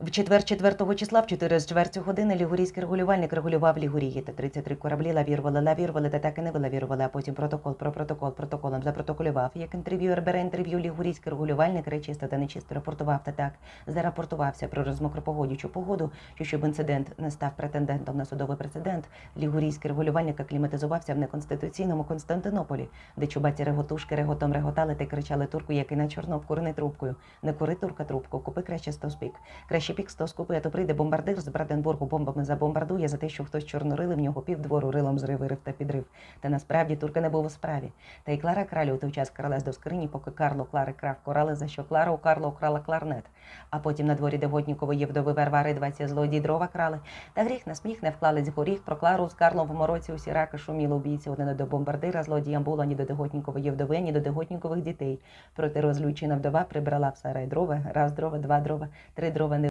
В четвер 4 числа в 4 з чвертю години лігурійський регулювальник регулював лігурії. Та 33 кораблі лавірували, лавірували, та так і не вилавірували, а потім протокол про протокол протоколом запротоколював. Як інтерв'юер бере інтерв'ю лігурійський регулювальник, речисто та нечисто рапортував та так. Зарапортувався про розмокропогодючу погоду, що щоб інцидент не став претендентом на судовий прецедент, лігурійський регулювальник акліматизувався в неконституційному Константинополі, де чубаті реготушки реготом реготали та кричали турку, який на чорно курини трубкою. Не кури турка трубку, купи краще стовспік. Краще пік сто скупи, то прийде бомбардир з Бранденбургу бомбами забомбардує за те, що хтось чорнорили в нього півдвору рилом зрив, вирив та підрив. Та насправді турка не був у справі. Та й Клара кралю у той час кралась до скрині, поки Карло Клари крав корали, за що Клара у Карло украла кларнет. А потім на дворі Догоднікової вдови Варвари двадцять злодій дрова крали. Та гріх на сміх не вклали з горіх про Клару з Карлом в мороці усі раки шуміли убійці. Одне не до бомбардира злодіям було ні до Догоднікової вдови, ні до Догоднікових дітей. Проти розлючена вдова прибрала в сарай дрова, раз дрова, два дрова, три дрова не